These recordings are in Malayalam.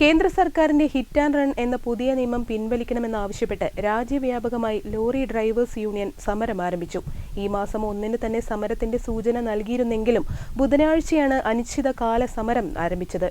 കേന്ദ്ര സർക്കാരിന്റെ ഹിറ്റ് ആൻഡ് റൺ എന്ന പുതിയ നിയമം പിൻവലിക്കണമെന്നാവശ്യപ്പെട്ട് രാജ്യവ്യാപകമായി ലോറി ഡ്രൈവേഴ്സ് യൂണിയൻ സമരം ആരംഭിച്ചു. ഈ മാസം ഒന്നിന് തന്നെ സമരത്തിന്റെ സൂചന നൽകിയിരുന്നെങ്കിലും ബുധനാഴ്ചയാണ് അനിശ്ചിതകാല സമരം ആരംഭിച്ചത്.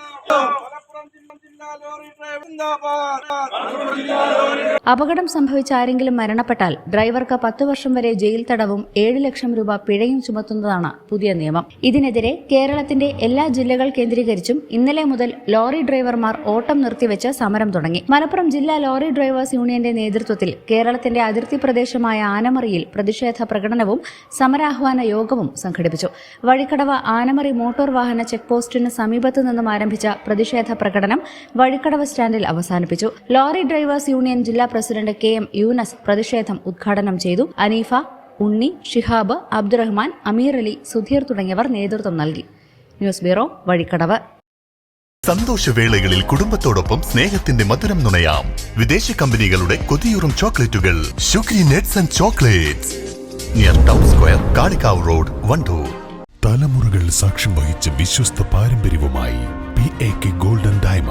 അപകടം സംഭവിച്ച ആരെങ്കിലും മരണപ്പെട്ടാൽ ഡ്രൈവർക്ക് പത്ത് വർഷം വരെ ജയിൽ തടവും ഏഴ് ലക്ഷം രൂപ പിഴയും ചുമത്തുന്നതാണ് പുതിയ നിയമം. ഇതിനെതിരെ കേരളത്തിന്റെ എല്ലാ ജില്ലകൾ കേന്ദ്രീകരിച്ചും ഇന്നലെ മുതൽ ലോറി ഡ്രൈവർമാർ ഓട്ടം നിർത്തിവെച്ച് സമരം തുടങ്ങി. മലപ്പുറം ജില്ലാ ലോറി ഡ്രൈവേഴ്സ് യൂണിയന്റെ നേതൃത്വത്തിൽ കേരളത്തിന്റെ അതിർത്തി പ്രദേശമായ ആനമറിയിൽ പ്രതിഷേധ പ്രകടനവും സമരാഹ്വാന യോഗവും സംഘടിപ്പിച്ചു. വഴിക്കടവ് ആനമറി മോട്ടോർ വാഹന ചെക്ക് പോസ്റ്റിന് സമീപത്തു നിന്നും ആരംഭിച്ച പ്രതിഷേധ പ്രകടനം വഴിക്കടവ് സ്റ്റാൻഡിൽ അവസാനിപ്പിച്ചു. ലോറി ഡ്രൈവേഴ്സ് യൂണിയൻ ജില്ലാ പ്രസിഡന്റ് കെ എം യൂനസ് പ്രതിഷേധം ഉദ്ഘാടനം ചെയ്തു. അനീഫ ഉണ്ണി ഷിഹാബ് അബ്ദുറഹ്മാൻ അമീർ അലി സുധീർ തുടങ്ങിയവർ നേതൃത്വം നൽകി. News bureau Vazhikkadavu. സന്തോഷവേളകളിൽ കുടുംബത്തോടൊപ്പം സ്നേഹത്തിന്റെ മധുരം നുണയാം. വിദേശ കമ്പനികളുടെ കൊതിയൂറും ചോക്ലേറ്റുകൾ. Shukri nuts and chocolates. Near town square Kalikavu road Wandoor. തലമുറകൾ സാക്ഷ്യം വഹിച്ച വിശ്വസ്ത പാരമ്പര്യവുമായി P A K golden diamonds